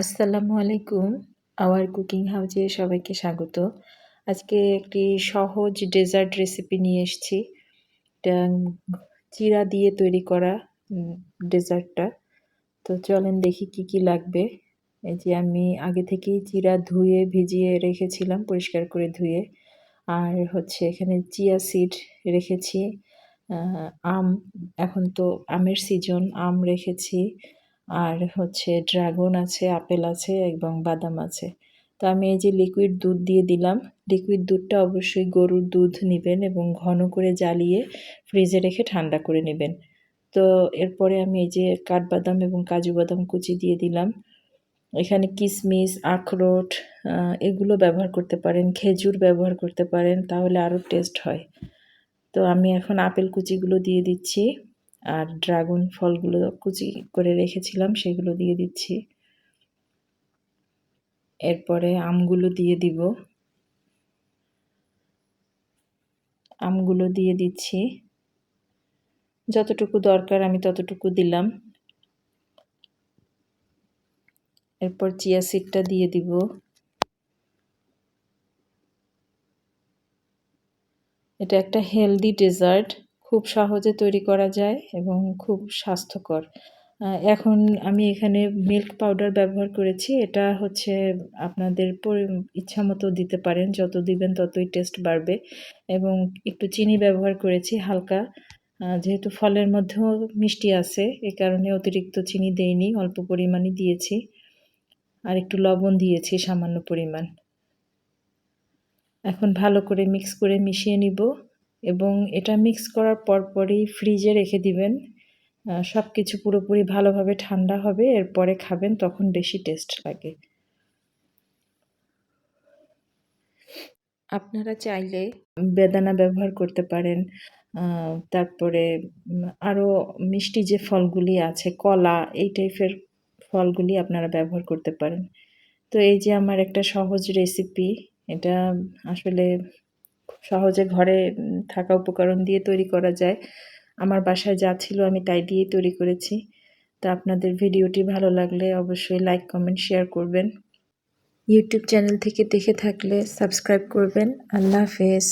আসসালামু আলাইকুম, hour cooking হাউজে সবাইকে স্বাগত। আজকে একটি সহজ ডেজার্ট রেসিপি নিয়ে এসেছি। চিরা দিয়ে তৈরি করা ডেজার্টটা। তো চলেন দেখি কি কি লাগবে। এই যে আমি আগে থেকেই চিরা ধুয়ে, ভিজিয়ে রেখেছিলাম, পরিষ্কার করে ধুয়ে। আর হচ্ছে এখানে চিয়া সিড রেখেছি আম। এখন তো আমের সিজন, আম রেখেছি। আর হচ্ছে ড্রাগন আছে, আপেল আছে এবং বাদাম আছে। তো আমি এই যে লিকুইড দুধ দিয়ে দিলাম লিকুইড দুধটা অবশ্যই গরুর দুধ নেবেন এবং ঘন করে জ্বালিয়ে ফ্রিজে রেখে ঠান্ডা করে নেবেন। তো এরপরে আমি এই যে কাঠবাদাম এবং কাজু বাদাম কুচি দিয়ে দিলাম। এখানে কিশমিশ আখরোট এগুলো ব্যবহার করতে পারেন, খেজুর ব্যবহার করতে পারেন, তাহলে আরও টেস্ট হয়। তো আমি এখন আপেল কুচিগুলো দিয়ে দিচ্ছি। আর ড্রাগন ফলগুলো কুচি করে রেখেছিলাম, সেগুলো দিয়ে দিচ্ছি। এরপরে আমগুলো দিয়ে দিব। আমগুলো দিয়ে দিচ্ছি। যতটুকু দরকার আমি ততটুকু দিলাম। এরপর চিয়া সিডটা দিয়ে দিব। এটা একটা হেলদি ডেজার্ট। খুব সহজে তৈরি করা যায় এবং খুব স্বাস্থ্যকর। এখন আমি এখানে মিল্ক পাউডার ব্যবহার করেছি। এটা হচ্ছে আপনাদের ইচ্ছা মতো দিতে পারেন, যত দিবেন ততই টেস্ট বাড়বে। এবং একটু চিনি ব্যবহার করেছি হালকা। যেহেতু ফলের মধ্যেও মিষ্টি আছে, এ কারণে অতিরিক্ত চিনি দেইনি, অল্প পরিমাণই দিয়েছি। আর একটু লবণ দিয়েছি সামান্য পরিমাণ। এখন ভালো করে মিক্স করে মিশিয়ে নিব। এবং এটা মিক্স করার পরপরই ফ্রিজে রেখে দিবেন। সব কিছু পুরোপুরি ভালোভাবে ঠান্ডা হবে, এরপরে খাবেন, তখন বেশি টেস্ট লাগে। আপনারা চাইলে বেদানা ব্যবহার করতে পারেন। তারপরে আরও মিষ্টি যে ফলগুলি আছে, কলা, এই টাইপের ফলগুলি আপনারা ব্যবহার করতে পারেন। তো এই যে আমার একটা সহজ রেসিপি এটা আসলে সহজে ঘরে থাকা উপকরণ দিয়ে তৈরি করা যায়। আমার বাসায় যা ছিল আমি তাই দিয়ে তৈরি করেছি। তা আপনাদের ভিডিওটি ভালো লাগলে অবশ্যই লাইক, কমেন্ট, শেয়ার করবেন। ইউটিউব চ্যানেল থেকে দেখে থাকলে সাবস্ক্রাইব করবেন। আল্লাহ হাফেজ।